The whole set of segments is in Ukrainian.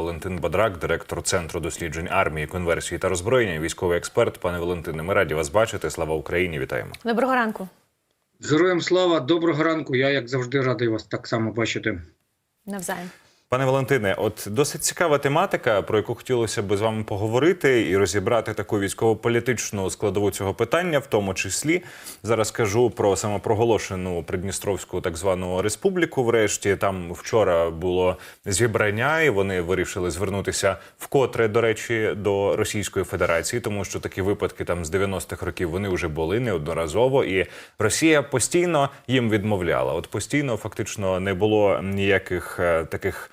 Валентин Бадрак, директор центру досліджень армії, конверсії та роззброєння, військовий експерт. Пане Валентине, ми раді вас бачити. Слава Україні! Вітаємо. Доброго ранку. Героям слава, доброго ранку. Я, як завжди, радий вас так само бачити. Навзаєм. Пане Валентине, от досить цікава тематика, про яку хотілося б з вами поговорити і розібрати таку військово-політичну складову цього питання, в тому числі зараз кажу про самопроголошену Придністровську так звану республіку. Врешті там вчора було зібрання, і вони вирішили звернутися вкотре, до речі, до Російської Федерації, тому що такі випадки там з 90-х років вони вже були неодноразово, і Росія постійно їм відмовляла. От постійно фактично не було ніяких е, таких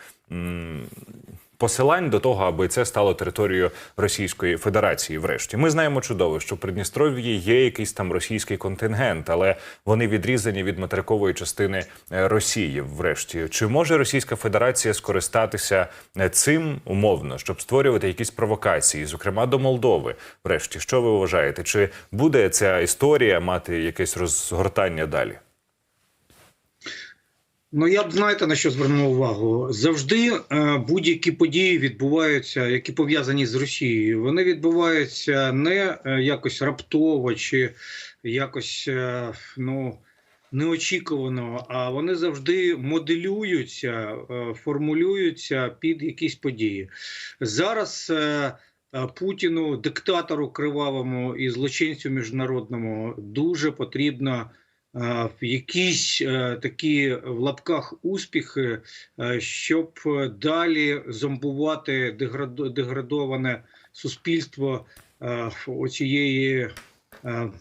посилань до того, аби це стало територією Російської Федерації. Врешті ми знаємо чудово, що в Придністров'ї є якийсь там російський контингент, але вони відрізані від материкової частини е, Росії. Врешті, чи може Російська Федерація скористатися е, цим умовно, щоб створювати якісь провокації, зокрема до Молдови? Врешті, що ви вважаєте? Чи буде ця історія мати якесь розгортання далі? Ну я б знаєте на що звернув увагу. Завжди е, будь-які події відбуваються, які пов'язані з Росією. Вони відбуваються не е, якось раптово чи якось е, ну. Неочікувано, а вони завжди моделюються, е, формулюються під якісь події. Зараз е, е, Путіну, диктатору кривавому і злочинцю міжнародному, дуже потрібно якісь е, такі в лапках успіхи, е, щоб е, далі зомбувати деградоване суспільство е, оцієї. е,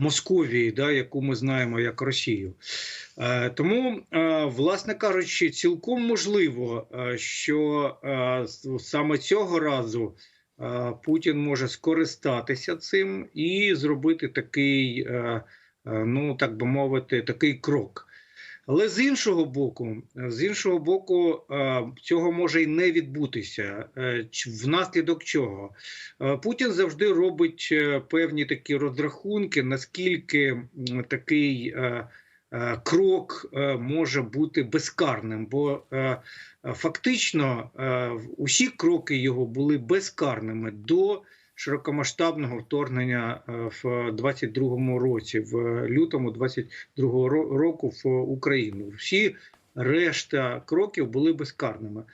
Московії, да, яку ми знаємо як Росію. Е, тому, е, власне кажучи, цілком можливо, е, що е, саме цього разу е, Путін може скористатися цим і зробити такий, е, е, ну так би мовити, такий крок. Але з іншого боку, з іншого боку, е, цього може й не відбутися. Е, Внаслідок чого? Е, Путін завжди робить е, певні такі розрахунки, наскільки такий е, е, крок е, може бути безкарним, бо е, е, фактично е, усі кроки його були безкарними до широкомасштабного вторгнення е, в 22-му році, в лютому 22-го року в Україну. Всі решта кроків були безкарними.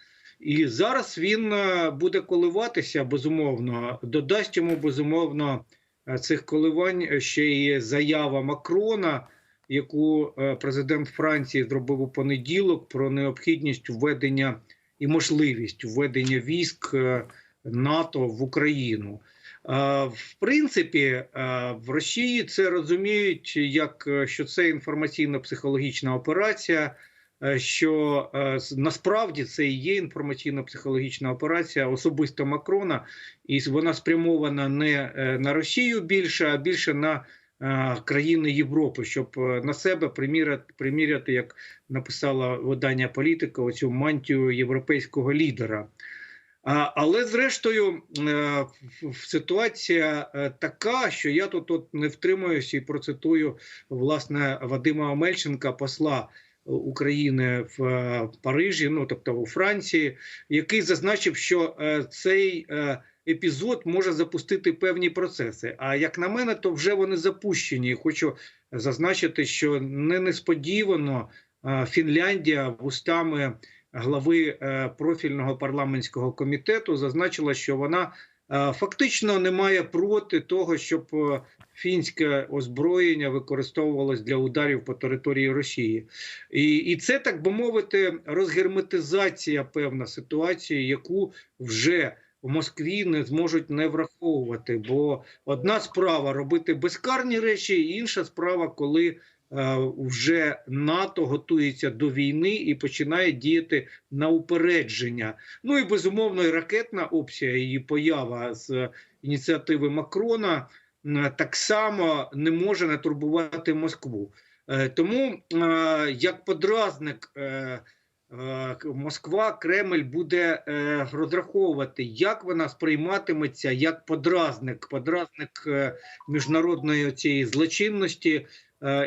І зараз він е, буде коливатися безумовно. Додасть йому безумовно е, цих коливань ще й заява Макрона, яку президент Франції зробив у понеділок про необхідність введення і можливість введення військ НАТО в Україну. Е, В принципі, е, в Росії це розуміють як е, що це інформаційно-психологічна операція. Що насправді це і є інформаційно-психологічна операція особисто Макрона, і вона спрямована не на Росію більше, а більше на країни Європи, щоб на себе приміряти, приміряти, як написала видання політика, оцю мантію європейського лідера. Але зрештою, е, ситуація е, така, що я тут от не втримуюся і процитую власне Вадима Омельченка, посла України в е, Парижі, ну тобто у Франції, який зазначив, що цей епізод може запустити певні процеси. А як на мене, то вже вони запущені. Хочу зазначити, що не несподівано Фінляндія вустами глави е, профільного парламентського комітету зазначила, що вона е, фактично не має проти того, щоб е, фінське озброєння використовувалось для ударів по території Росії, і, і це так би мовити, розгерметизація певна ситуації, яку вже в Москві не зможуть не враховувати. Бо одна справа робити безкарні речі, інша справа, коли вже НАТО готується до війни і починає діяти на упередження. Ну і безумовно, і ракетна опція, її поява з ініціативи Макрона так само не може не турбувати Москву. Е, Тому е, як подразник. е, е, Москва, Кремль буде е, розраховувати, як вона сприйматиметься як подразник, подразник е, міжнародної цієї злочинності е,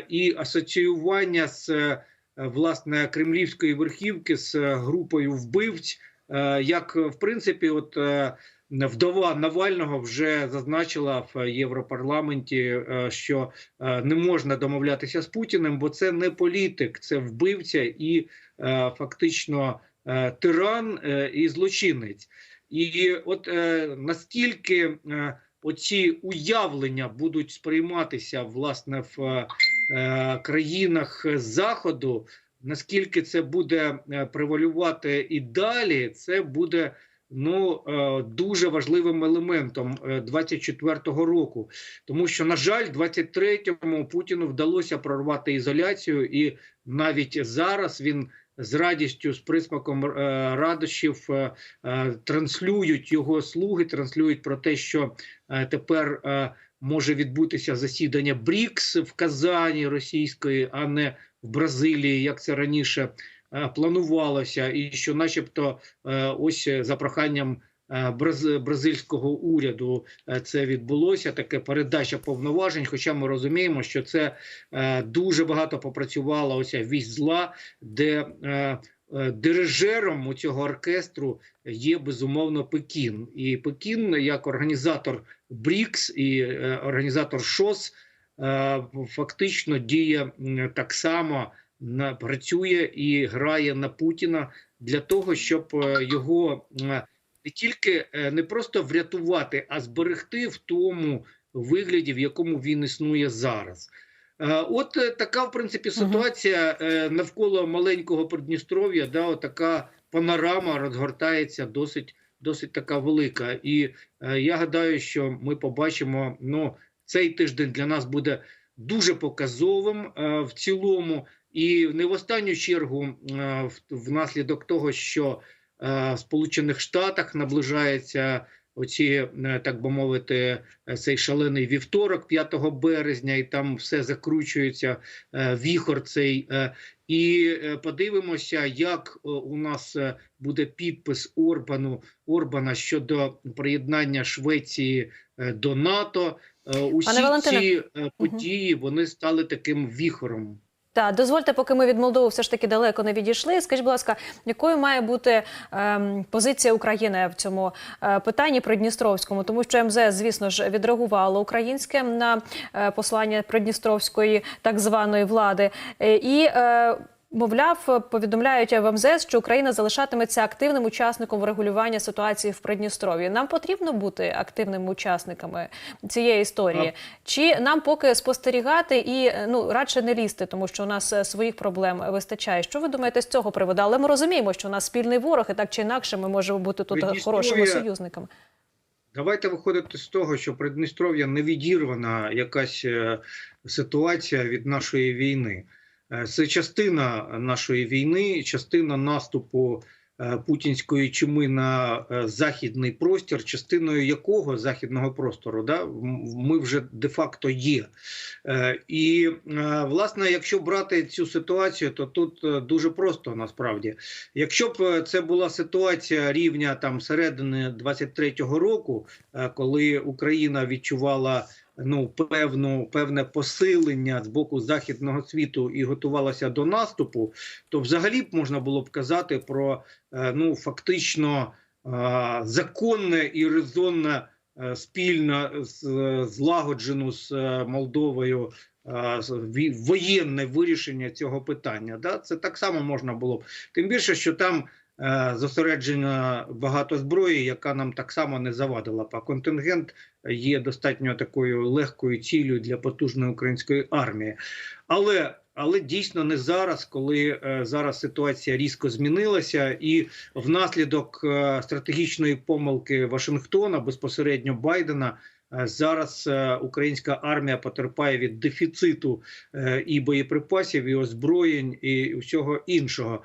і асоціювання з е, власне кремлівської верхівки з е, групою вбивць е, як в принципі, от е, вдова Навального вже зазначила в Європарламенті, е, що е, не можна домовлятися з Путіним, бо це не політик, це вбивця і е, фактично е, тиран е, і злочинець. І от е, наскільки е, оці уявлення будуть сприйматися власне в е, країнах заходу, наскільки це буде е, превалювати і далі, це буде ну е, дуже важливим елементом е, 24-го року, тому що на жаль, 23-му Путіну вдалося прорвати ізоляцію, і навіть зараз він з радістю, з присмаком е, радощів е, е, транслюють його слуги, транслюють про те, що тепер може відбутися засідання БРІКС в Казані російської, а не в Бразилії, як це раніше планувалося, і що, начебто, ось за проханням. Е, браз- Бразильського уряду е, це відбулося таке передача повноважень. Хоча ми розуміємо, що це е, дуже багато попрацювала оця вість зла, де дирижером у цього оркестру є безумовно Пекін. І Пекін, як організатор БРІКС і організатор ШОС, фактично діє так само працює і грає на Путіна для того, щоб його не тільки е, не просто врятувати, а зберегти в тому вигляді, в якому він існує зараз. Е, От е, така, в принципі, ситуація навколо маленького Придністров'я, да, така панорама розгортається досить, досить така велика. І я гадаю, що ми побачимо, ну, цей тиждень для нас буде дуже показовим в цілому, і не в останню чергу внаслідок того, що в Сполучених Штатах наближається оці, е, так би мовити, е, цей шалений вівторок, 5 березня, і там все закручується, е, віхор цей. е, І е, подивимося, як е, у нас е, буде підпис Орбану Орбана щодо приєднання Швеції е, до НАТО. Е, Усі Пане ці е, події вони стали таким віхором. Так, дозвольте, поки ми від Молдови все ж таки далеко не відійшли. Скажіть, будь ласка, якою має бути ем, позиція України в цьому е, питанні Придністровському? Тому що МЗС, звісно ж, відреагувало українське на е, послання Придністровської так званої влади. Е, і е, Мовляв, повідомляють в МЗС, що Україна залишатиметься активним учасником врегулювання ситуації в Придністров'ї. Нам потрібно бути активними учасниками цієї історії, чи нам поки спостерігати і ну радше не лізти, тому що у нас е, своїх проблем вистачає. Що ви думаєте з цього приводу? Але ми розуміємо, що у нас спільний ворог, і так чи інакше ми можемо бути тут Придністров'я- хорошими союзниками. Давайте виходити з того, що Придністров'я не відірвана якась е, ситуація від нашої війни. Е, Це частина нашої війни, частина наступу е, путінської чуми на е, західний простір, частиною якого західного простору да, ми вже де-факто є. І власне, якщо брати цю ситуацію, то тут дуже просто насправді. Якщо б це була ситуація рівня там середини 23-го року, коли Україна відчувала ну певну певне посилення з боку західного світу і готувалася до наступу, то взагалі б можна було б казати про е, ну фактично е, законне і резонне е, спільно злагоджену з Молдовою воєнне вирішення цього питання. Да? Це так само можна було б. Тим більше, що там зосереджено багато зброї, яка нам так само не завадила. А контингент є достатньо такою легкою цілею для потужної української армії. Але але дійсно не зараз, коли е, зараз ситуація різко змінилася, і внаслідок е, стратегічної помилки Вашингтона безпосередньо Байдена. Е, Зараз е, українська армія потерпає від дефіциту е, і боєприпасів, і озброєнь, і всього іншого.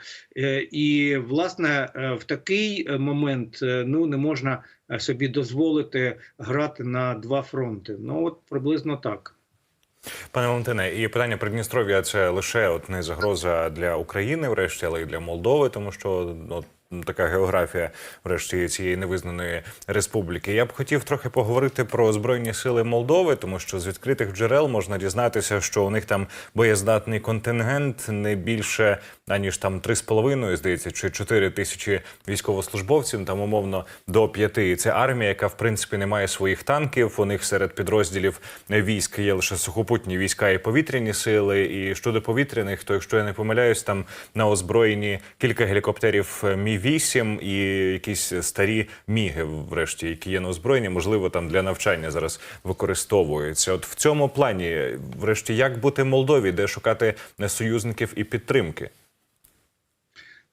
І власне в такий момент ну не можна собі дозволити грати на два фронти. Ну от приблизно так. Пане Валентине, і питання Придністров'я це лише от не загроза для України, врешті, але й для Молдови, тому що от, така географія, врешті, цієї невизнаної республіки. Я б хотів трохи поговорити про збройні сили Молдови, тому що з відкритих джерел можна дізнатися, що у них там боєздатний контингент не більше аніж там 3,5, здається, чи 4 тисячі військовослужбовців, там умовно до 5. І це армія, яка в принципі не має своїх танків. У них серед підрозділів військ є лише сухопутні війська і повітряні сили. І щодо повітряних, то якщо я не помиляюсь, там на озброєнні кілька гелікоптерів Мі 8 і якісь старі міги, врешті, які є на озброєнні, можливо, там для навчання зараз використовуються. От в цьому плані, врешті, як бути Молдові, де шукати союзників і підтримки?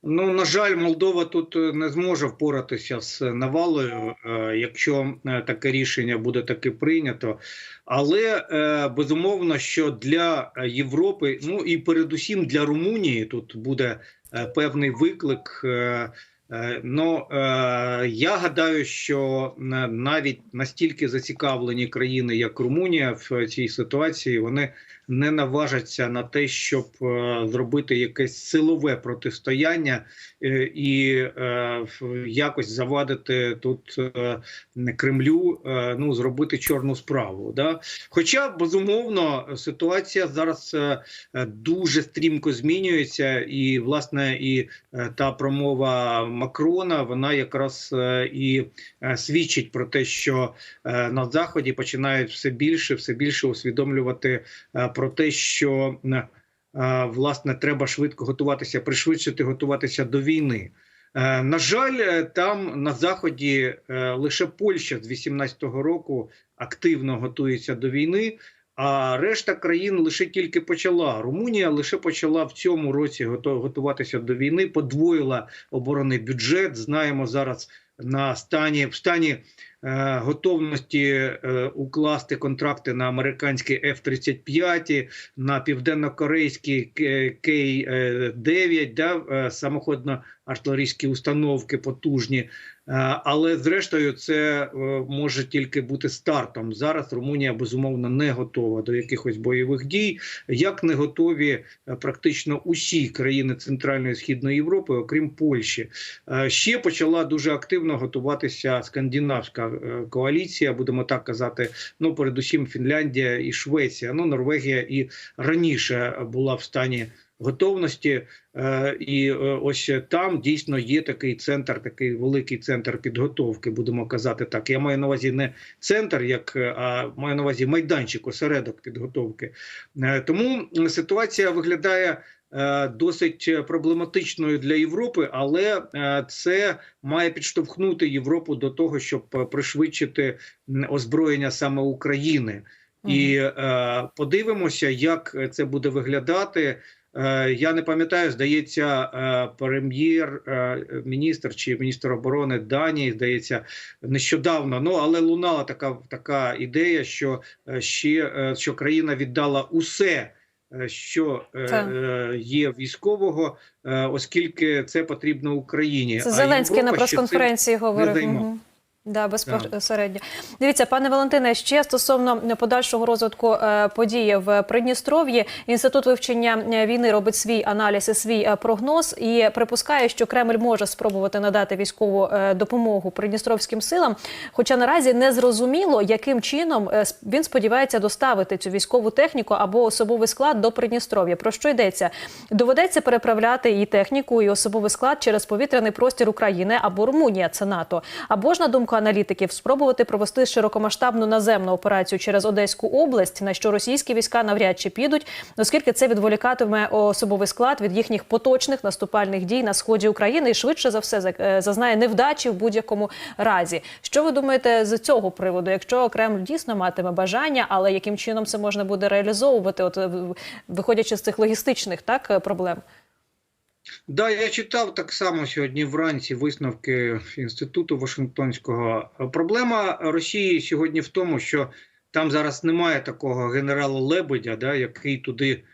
Ну, на жаль, Молдова тут е, не зможе впоратися з навалою, е, якщо е, таке рішення буде таки прийнято. Але безумовно, що для Європи, ну і передусім для Румунії, тут буде певний виклик. Е, е, Ну е, я гадаю, що на- навіть настільки зацікавлені країни, як Румунія, в цій ситуації, вони не наважаться на те, щоб е, зробити якесь силове протистояння е, і е, якось завадити тут е, Кремлю, е, ну зробити чорну справу. Да? Хоча безумовно ситуація зараз е, е, дуже стрімко змінюється, і власне і е, та промова Макрона вона якраз е, і е, свідчить про те, що е, на заході починають все більше, все більше усвідомлювати про те, що власне треба швидко готуватися, пришвидшити готуватися до війни. На жаль, там на заході лише Польща з 18-го року активно готується до війни. А решта країн лише тільки почала. Румунія лише почала в цьому році готуватися до війни, подвоїла оборонний бюджет. Знаємо зараз на стані в стані готовності е, укласти контракти на американські F-35, на південно-корейські К-9, да, е, самоходно-артилерійські установки потужні. Е, Але зрештою, це е, може тільки бути стартом. Зараз Румунія безумовно не готова до якихось бойових дій, як не готові е, практично усі країни Центральної і Східної Європи, окрім Польщі. Е, Ще почала дуже активно готуватися скандинавська е, коаліція, будемо так казати. Ну, передусім, Фінляндія і Швеція. Ну, Норвегія і раніше була в стані. Готовності Е, і е, ось там дійсно є такий центр, такий великий центр підготовки, будемо казати так. Я маю на увазі не центр, як е, а маю на увазі майданчик, осередок підготовки. Тому ситуація виглядає досить проблематичною для Європи, але е, це має підштовхнути Європу до того, щоб е, пришвидшити озброєння саме України. І е, подивимося, як це буде виглядати. Е, Я не пам'ятаю, здається, е, прем'єр-міністр чи міністр оборони Данії, здається, нещодавно. Ну але лунала така така ідея, що е, ще е, що країна віддала усе, е, що е, Так. е, є військового, е, оскільки це потрібно Україні. Це Зеленський на Європа на прес-конференції говорив. Да, безпосередньо. Дивіться, пане Валентине, ще стосовно подальшого розвитку е, події в Придністров'ї, інститут вивчення е, війни робить свій аналіз і свій е, прогноз і припускає, що Кремль може спробувати надати військову допомогу придністровським силам. Хоча наразі не зрозуміло, яким чином він сподівається доставити цю військову техніку або особовий склад до Придністров'я. Про що йдеться? Доведеться переправляти і техніку, і особовий склад через повітряний простір України або Румунія, це НАТО. Або ж на думку аналітиків, спробувати провести широкомасштабну наземну операцію через Одеську область, на що російські війська навряд чи підуть, оскільки це відволікатиме особовий склад від їхніх поточних наступальних дій на сході України і швидше за все е, зазнає невдачі в будь-якому разі. Що ви думаєте з цього приводу? Якщо Кремль дійсно матиме бажання, але яким чином це можна буде реалізовувати, от виходячи з цих логістичних так е, проблем? Да, я читав так само сьогодні вранці висновки інституту Вашингтонського. Проблема Росії сьогодні в тому, що там зараз немає такого генерала Лебедя, да, який туди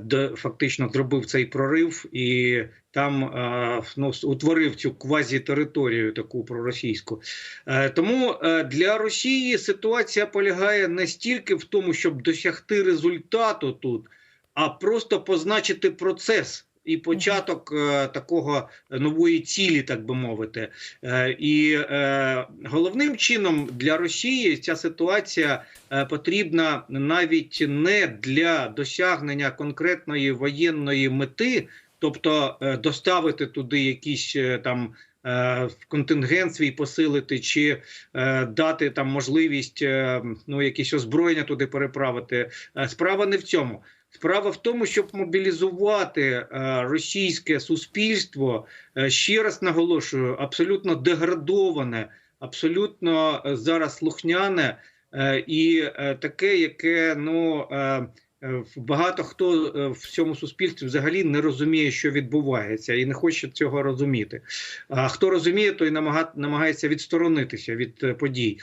де фактично зробив цей прорив і там е, ну, утворив цю квазі-територію таку проросійську. Е, Тому е, для Росії ситуація полягає не стільки в тому, щоб досягти результату тут, а просто позначити процес. І початок е, такого нової цілі, так би мовити. Е, і е, головним чином для Росії ця ситуація е, потрібна навіть не для досягнення конкретної воєнної мети, тобто е, доставити туди якісь е, там. е, Контингент свій посилити чи е, дати там можливість е, ну якісь озброєння туди переправити. Справа не в цьому. Справа в тому, щоб мобілізувати е, російське суспільство. Е, ще раз наголошую, абсолютно деградоване, абсолютно е, зараз слухняне і таке, яке ну. Е, Багато хто е, в цьому суспільстві взагалі не розуміє, що відбувається, і не хоче цього розуміти. А хто розуміє, той намага- намагається відсторонитися від е, подій.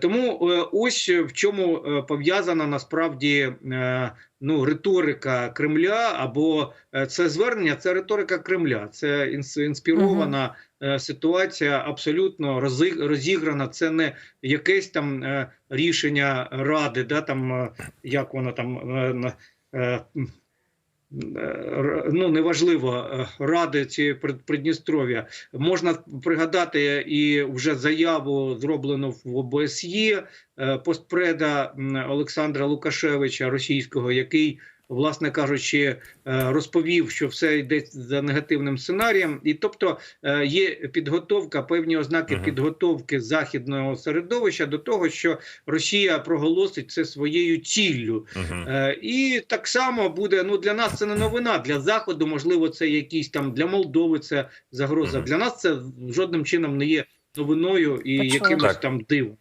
Тому ось в чому пов'язана насправді ну, риторика Кремля, або це звернення, це риторика Кремля, це інс- інспірована ситуація, абсолютно розіграна. Це не якесь там е, рішення ради, да, там, е, як воно там. е, е, е, Ну, неважливо, е, ради ці Прид- Придністров'я. Можна пригадати і вже заяву зроблену в ОБСЄ е, постпреда Олександра Лукашевича російського, який, власне кажучи, е, розповів, що все йде за негативним сценарієм, і тобто е, є підготовка, певні ознаки Мгм. підготовки західного середовища до того, що Росія проголосить це своєю ціллю. Мгм. Е, і так само буде. Ну для нас це не новина. Для заходу, можливо, це якісь там для Молдови це загроза. Мгм. Для нас це жодним чином не є новиною і Почула. якимось Так. там дивом.